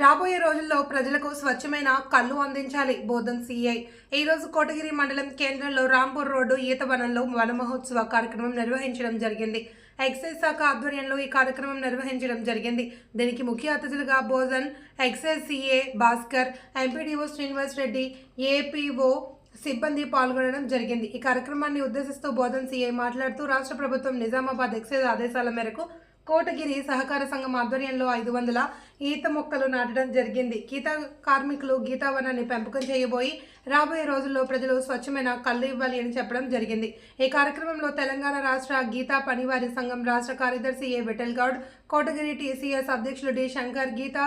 రాబోయే రోజుల్లో ప్రజలకు స్వచ్ఛమైన కళ్ళు అందించాలి బోధన్ సిఐ. ఈ రోజు కోటగిరి మండలం కేంద్రంలో రాంపూర్ రోడ్డు ఈతవనంలో వన మహోత్సవ కార్యక్రమం నిర్వహించడం జరిగింది. ఎక్సైజ్ శాఖ ఆధ్వర్యంలో ఈ కార్యక్రమం నిర్వహించడం జరిగింది. దీనికి ముఖ్య అతిథులుగా Bodhan excise CA Bhaskar MPDO Srinivas Reddy APO సిబ్బంది పాల్గొనడం జరిగింది. ఈ కార్యక్రమాన్ని ఉద్దేశిస్తూ బోధన్ సీఐ మాట్లాడుతూ రాష్ట్ర ప్రభుత్వం నిజామాబాద్ ఎక్సైజ్ ఆదేశాల మేరకు కోటగిరి సహకార సంఘం ఆధ్వర్యంలో ఐదు వందల ఈత మొక్కలు నాటడం జరిగింది. గీత కార్మికులు గీతావనాన్ని పెంపకం చేయబోయి రాబోయే రోజుల్లో ప్రజలు స్వచ్ఛమైన కళ్ళు ఇవ్వాలి అని చెప్పడం జరిగింది. ఈ కార్యక్రమంలో తెలంగాణ రాష్ట్ర గీతా పనివారి సంఘం రాష్ట్ర కార్యదర్శి ఏ విఠల్గౌడ్ కోటగిరి టీసీఎస్ అధ్యక్షులు డి శంకర్ గీత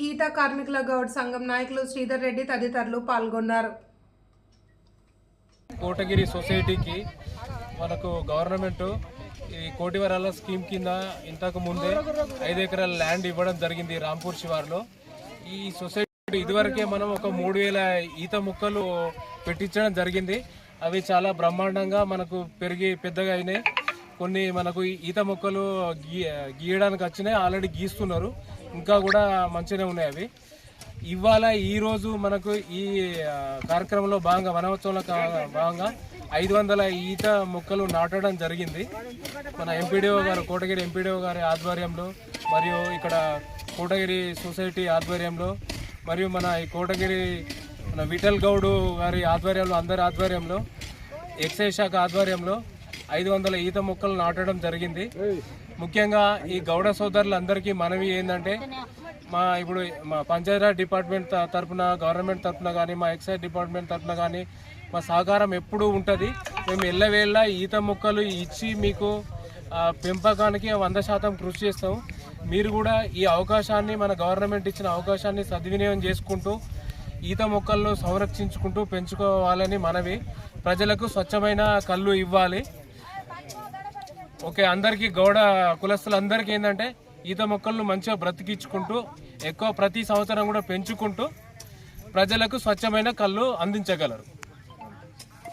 గీతా కార్మికుల గౌడ్ సంఘం నాయకులు శ్రీధర్ రెడ్డి తదితరులు పాల్గొన్నారు. కోటగిరి సొసైటీకి మనకు గవర్నమెంట్ ఈ కోటివరాల స్కీమ్ కింద ఇంతకు ముందే ఐదు ఎకరాల ల్యాండ్ ఇవ్వడం జరిగింది రాంపూర్ శివార్లో. ఈ సొసైటీ ఇదివరకే మనం ఒక మూడు వేల ఈత మొక్కలు పెట్టించడం జరిగింది. అవి చాలా బ్రహ్మాండంగా మనకు పెరిగి పెద్దగా అయినాయి. కొన్ని మనకు ఈత మొక్కలు గీ గీయడానికి వచ్చినాయి. ఆల్రెడీ గీస్తున్నారు. ఇంకా కూడా మంచిగానే ఉన్నాయి అవి. ఇవాళ ఈరోజు మనకు ఈ కార్యక్రమంలో భాగంగా వనోత్సవంలో కా- భాగంగా ఐదు వందల ఈత మొక్కలు నాటడం జరిగింది. మన ఎంపీడీఓ గారు కోటగిరి ఎంపీడీఓ గారి ఆధ్వర్యంలో మరియు ఇక్కడ కోటగిరి సొసైటీ ఆధ్వర్యంలో మరియు మన ఈ కోటగిరి మన విఠల్ గౌడ్ గారి ఆధ్వర్యంలో అందరి ఆధ్వర్యంలో ఎక్సైజ్ శాఖ ఆధ్వర్యంలో ఐదు వందల ఈత మొక్కలు నాటడం జరిగింది. ముఖ్యంగా ఈ గౌడ సోదరులందరికీ మనవి ఏంటంటే మా ఇప్పుడు మా పంచాయతీరాజ్ డిపార్ట్మెంట్ త- తరపున గవర్నమెంట్ తరపున కానీ మా ఎక్సైజ్ డిపార్ట్మెంట్ తరపున కానీ మా సహకారం ఎప్పుడూ ఉంటుంది. మేము ఎల్లవేళ్ళ ఈత మొక్కలు ఇచ్చి మీకు పెంపకానికి వంద శాతం కృషి చేస్తాం మీరు కూడా ఈ అవకాశాన్ని మన గవర్నమెంట్ ఇచ్చిన అవకాశాన్ని సద్వినియోగం చేసుకుంటూ ఈత మొక్కలను సంరక్షించుకుంటూ పెంచుకోవాలని మనవి. ప్రజలకు స్వచ్ఛమైన కళ్ళు ఇవ్వాలి. ఓకే అందరికీ గౌడ కులస్తులందరికీ ఏంటంటే ఈత మొక్కలను మంచిగా బ్రతికించుకుంటూ ఎక్కువ ప్రతి సంవత్సరం కూడా పెంచుకుంటూ ప్రజలకు స్వచ్ఛమైన కళ్ళు అందించగలరు.